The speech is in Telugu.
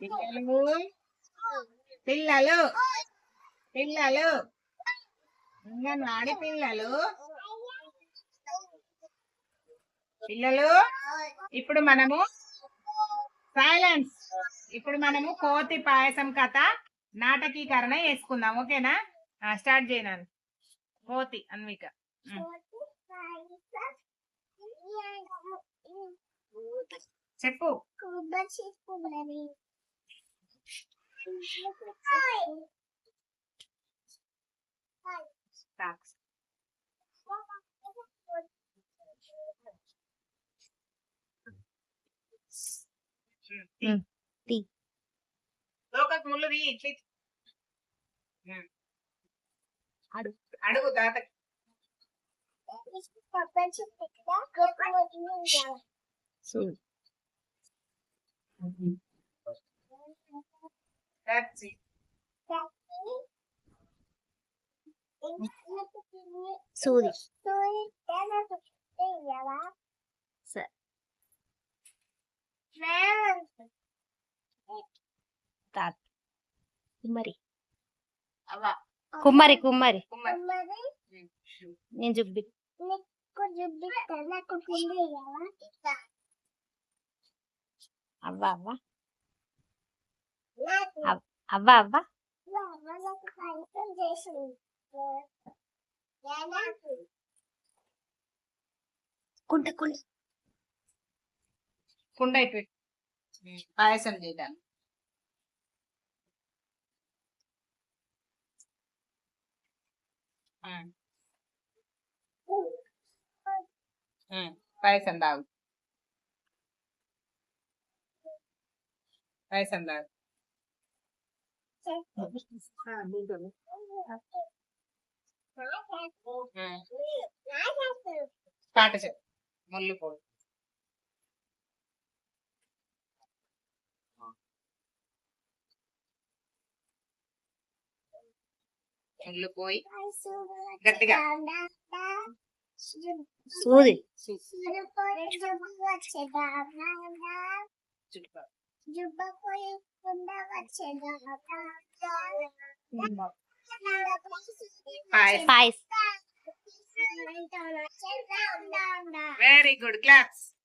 పిల్లలు పిల్లలు పిల్లలు అంగన్వాడి పిల్లలు పిల్లలు ఇప్పుడు మనము సైలెన్స్ ఇప్పుడు మనము కోతి పాయసం కథ నాటకీకరణ వేసుకుందాం ఓకేనా స్టార్ట్ చేయను కోతి అన్విక చెప్పు Start. ఉమ్, తీ. లోకకు ముళ్ళు తీ ఇట్లా ఇచ్చి. ఉమ్. అడుగు. అడుగు తాత చూడు That's it. సూది సరే తాత కుమ్మరి అవ్వ కుమ్మరి కుమ్మరి కుమ్మరి. నేను చూపి అవ్వ అవ్వ అవ్వ అవ్వ. కుంట కుండ అయిపోయి. పాయసం. ఉమ్. పాయసం తాగు. పాయసం తాగు. ఉమ్. పాట చెప్పు. ముళ్ళు పోడు. ముళ్ళు పోయి గట్టిగా. సూది. చుట్టుపక్కల. Five. Five. Very good. Claps.